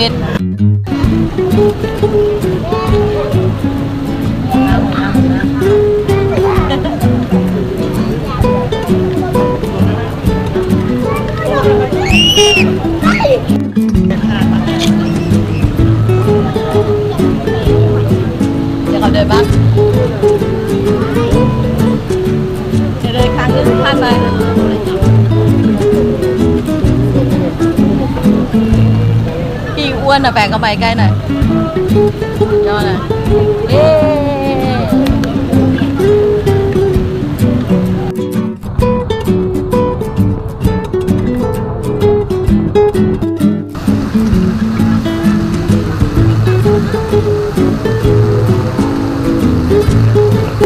หยุดปิดเดี๋ยวเขาเดินบ้างเดี๋ยวเดินข้างขึ้นข้างไป อ้วนอะแปลงเข้าไปใกล้หน่อยย่อหน่อย